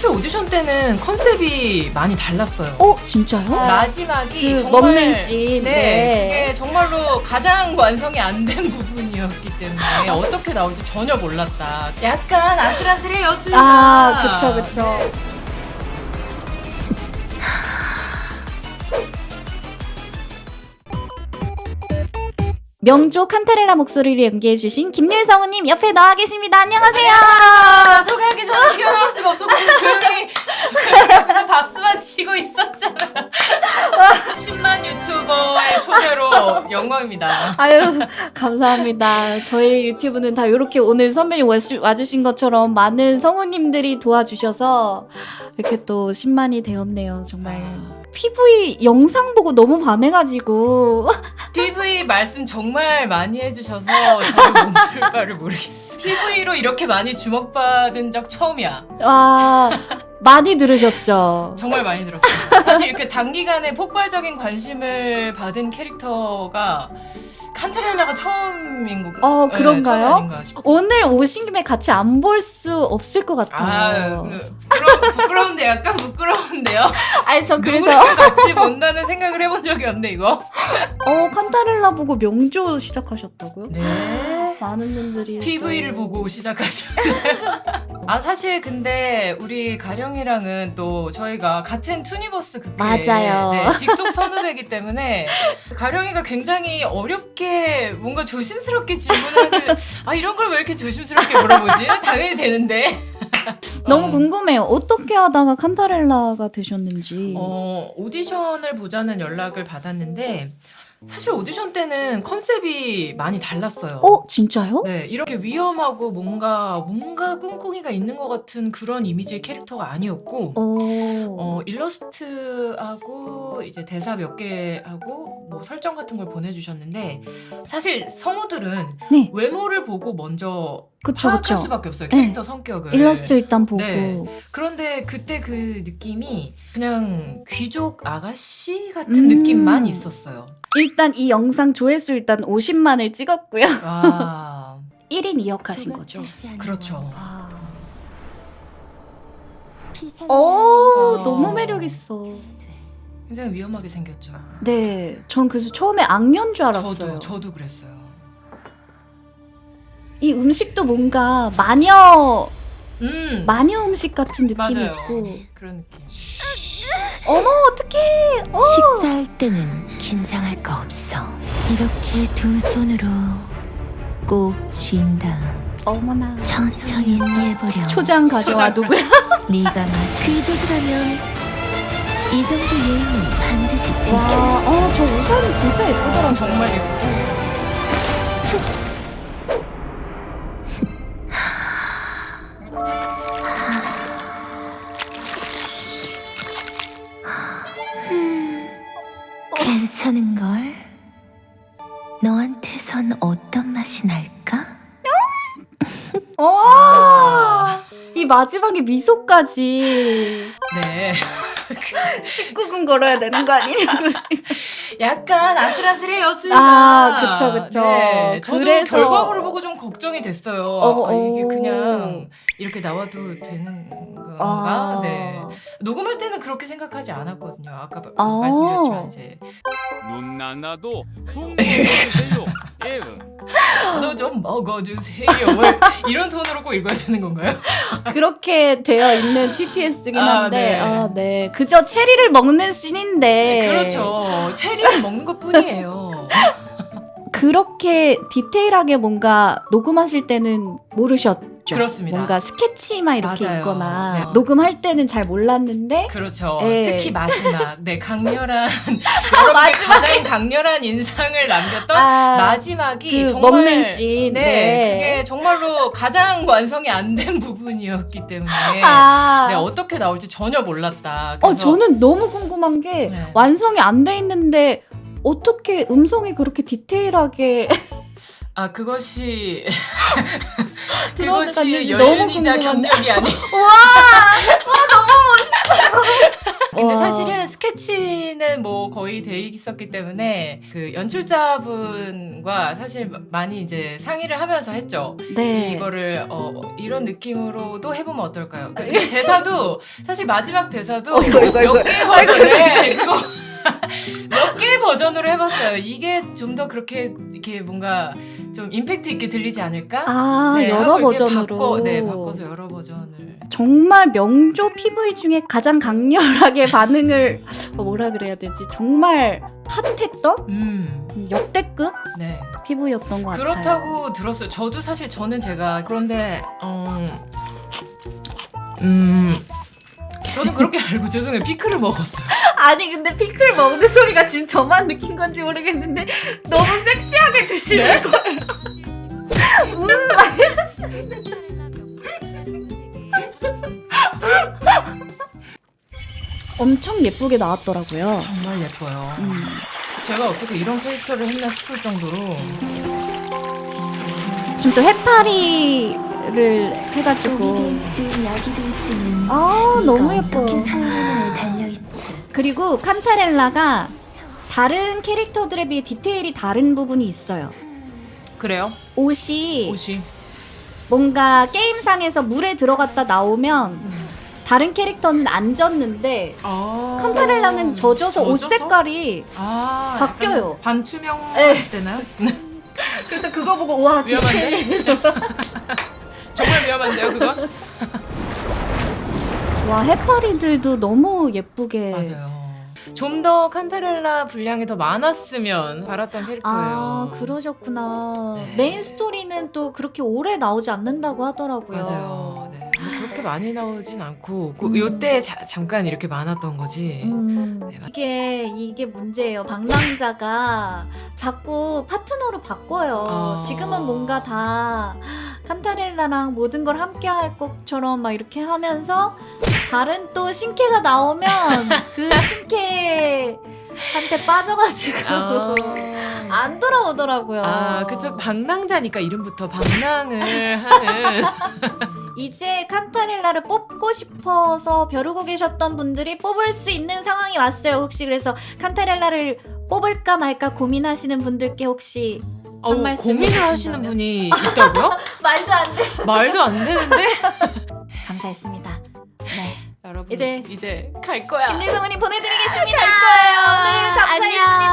사실 오디션 때는 컨셉이 많이 달랐어요. 어 진짜요? 마지막이 그 정말 씬. 네, 네. 그게 정말로 가장 완성이 안 된 부분이었기 때문에 어떻게 나올지 전혀 몰랐다. 약간 아슬아슬해요, 수위가. 아 그쵸 그쵸. 네. 명조 칸타렐라 목소리를 연기해주신 김일 성우님 옆에 나와 계십니다. 안녕하세요. 아, 소개하기 전에 아유 감사합니다. 저희 유튜브는 다 이렇게 오늘 선배님 와주- 와주신 것처럼 많은 성우님들이 도와주셔서 이렇게 또 10만이 되었네요. 정말. PV 영상 보고 너무 반해가지고 PV 말씀 정말 많이 해주셔서 저도 몸둘 바를 모르겠어. PV로 이렇게 많이 주목받은 적 처음이야. 와 많이 들으셨죠? 정말 많이 들었어요. 사실 이렇게 단기간에 폭발적인 관심을 받은 캐릭터가 칸타렐라가 처음인 거. 어, 네, 그런가요? 아닌가 싶어요. 오늘 오신 김에 같이 안 볼 수 없을 것 아, 같아요. 그, 부끄러, 부끄러운데 약간 부끄러운데요. 아니 저 그래서 누구랑 같이 본다는 생각을 해본 적이 없네 이거. 어 칸타렐라 보고 명조 시작하셨다고요? 네. 많은 분들이 PV를 또- 보고 시작하셨네. 아 사실 근데 우리 가령이랑은 또 저희가 같은 투니버스 극회 맞아요. 네, 직속 선후배기 때문에 가령이가 굉장히 어렵게 뭔가 조심스럽게 질문하길 아 이런 걸 왜 이렇게 조심스럽게 물어보지? 당연히 되는데. 너무 어. 궁금해요. 어떻게 하다가 칸타렐라가 되셨는지. 어, 오디션을 보자는 연락을 받았는데 사실 오디션 때는 컨셉이 많이 달랐어요. 어 진짜요? 네, 이렇게 위험하고 뭔가 뭔가 꿍꿍이가 있는 것 같은 그런 이미지의 캐릭터가 아니었고 어. 어, 일러스트하고 이제 대사 몇 개 하고 뭐 설정 같은 걸 보내주셨는데 사실 성우들은 네. 외모를 보고 먼저 그쵸 파악할 그쵸. 수밖에 없어요 네. 캐릭터 성격을 일러스트 일단 보고. 네. 그런데 그때 그 느낌이 그냥 귀족 아가씨 같은 음. 느낌만 있었어요. 일단 이 영상 조회수 일단 50만을 찍었고요. 와 1인 2역 하신 거죠. 그렇죠. 아. 오, 어 어. 너무 매력 있어. 굉장히 위험하게 생겼죠. 네, 전 그래서 처음에 악녀인 줄 알았어요. 저도 저도 그랬어요. 이 음식도 뭔가 마녀 음 마녀 음식 같은 느낌이 맞아요. 있고. 그런 느낌. 어머 어떡해. 어. 식사할 때는 긴장할 거 없어. 이렇게 두 손으로 꼭 쥔 다음 어머나. 천천히 뇌버려. 초장 가져와 초장 누구야? 네가 막 귀족이라면 이 정도 예의는 반드시 와, 지켜야지. 어, 저 우산이 진짜 예쁘더라고요. 정말 예쁘고. 맛이 날까? 와, 이 마지막에 미소까지 네. 19금 걸어야 되는 거 아니에요? 약간 아슬아슬해요 수위가. 아, 그쵸, 그쵸. 네, 저도 그래서- 결과물을 보고 좀 걱정이 됐어요. 어, 아, 이게 어. 그냥 이렇게 나와도 되는 건가? 아. 네. 녹음할 때는 그렇게 생각하지 않았거든요. 아까 마- 아. 말씀드렸지만 이제 눈 나나도 좀 먹어주세요. 애응. 너좀 먹어주세요. 뭐 이런 톤으로 꼭 읽어야 되는 건가요? 그렇게 되어 있는 TTS긴 아, 한데, 네. 아, 네. 그저 체리를 먹는 씬인데. 그렇죠. 체리를 먹는 것 뿐이에요. 그렇게 디테일하게 뭔가 녹음하실 때는 모르셨 죠? 그렇습니다. 뭔가 스케치만 이렇게 맞아요. 있거나 네. 녹음할 때는 잘 몰랐는데 그렇죠. 네. 특히 마지막, 네 강렬한 그렇게 가장 강렬한 인상을 남겼던 아, 마지막이 그 정말 먹는 씬. 네, 네. 그게 정말로 가장 완성이 안 된 부분이었기 때문에 아. 네, 어떻게 나올지 전혀 몰랐다. 어, 그래서 저는 너무 궁금한 게 네. 완성이 안 돼 있는데 어떻게 음성이 그렇게 디테일하게 아 그것이 들어갔는지 그것이 너무 연륜이자 궁금한데. 경력이 아니. 와, 너무 멋있어. 근데 사실은 스케치는 뭐 거의 돼 있었기 때문에 그 연출자분과 사실 많이 이제 상의를 하면서 했죠. 네. 이거를 어, 이런 느낌으로도 해보면 어떨까요? 그 대사도 사실 마지막 대사도 어이구, 어이구, 어이구. 몇개 버전에 그거 몇 개 버전으로 해봤어요. 이게 좀 더 그렇게 이렇게 뭔가 좀 임팩트 있게 들리지 않을까? 아 네, 여러 하고 이렇게 버전으로. 바꿔, 네, 바꿔서 여러 버전을. 정말 명조 PV 중에 가장 강렬하게 반응을 어, 뭐라 그래야 되지? 정말 핫했던 음, 역대급 네. PV였던 것 같아요. 그렇다고 들었어요. 저도 사실 저는 제가 그런데 어, 음, 저는 그렇게 알고 죄송해요. 피클을 먹었어요. 아니 근데 피클 먹는 소리가 지금 저만 느낀 건지 모르겠는데 너무 섹시하게 드시는 거예요. 엄청 예쁘게 나왔더라고요. 정말 예뻐요. 음. 제가 어떻게 이런 캐릭터를 했나 싶을 정도로 지금 또 해파리를 해가지고 될지는 아 너무. 어떻게 달려있지 그리고 칸타렐라가 다른 캐릭터들에 비해 디테일이 다른 부분이 있어요. 그래요? 옷이 옷이 뭔가 게임상에서 물에 들어갔다 나오면 다른 캐릭터는 안 젖는데 아~ 칸타렐라는 젖어서 옷 젖어서? 색깔이 아, 바뀌어요. 반투명 네. 같이 되나요? 그래서 그거 보고 우와 위험한데? 정말 위험한데요, 그건? 와 해파리들도 너무 예쁘게 맞아요. 좀 더 칸타렐라 분량이 더 많았으면 바랐던 캐릭터예요. 아 그러셨구나 네. 메인 스토리는 또 그렇게 오래 나오지 않는다고 하더라고요 맞아요. 네. 뭐 그렇게 많이 나오진 않고 그 음. 요때 자- 잠깐 이렇게 많았던 거지. 음, 네, 맞- 이게 이게 문제예요. 방랑자가 자꾸 파트너를 바꿔요. 아. 지금은 뭔가 다 칸타렐라랑 모든 걸 함께 할 것처럼 막 이렇게 하면서 다른 또 신캐가 나오면 그 신캐한테 빠져가지고 아, 안 돌아오더라고요. 아, 그쵸. 방랑자니까 이름부터 방랑을 하는. 이제 칸타렐라를 뽑고 싶어서 벼르고 계셨던 분들이 뽑을 수 있는 상황이 왔어요. 혹시 그래서 칸타렐라를 뽑을까 말까 고민하시는 분들께 혹시 어, 말씀 고민을 해주신다면? 하시는 분이 있다고요? 말도 안 돼. 말도 안 되는데? 감사했습니다. 네. 여러분 이제 이제 갈 거야. 김진성우님 보내드리겠습니다. 오늘 감사했습니다.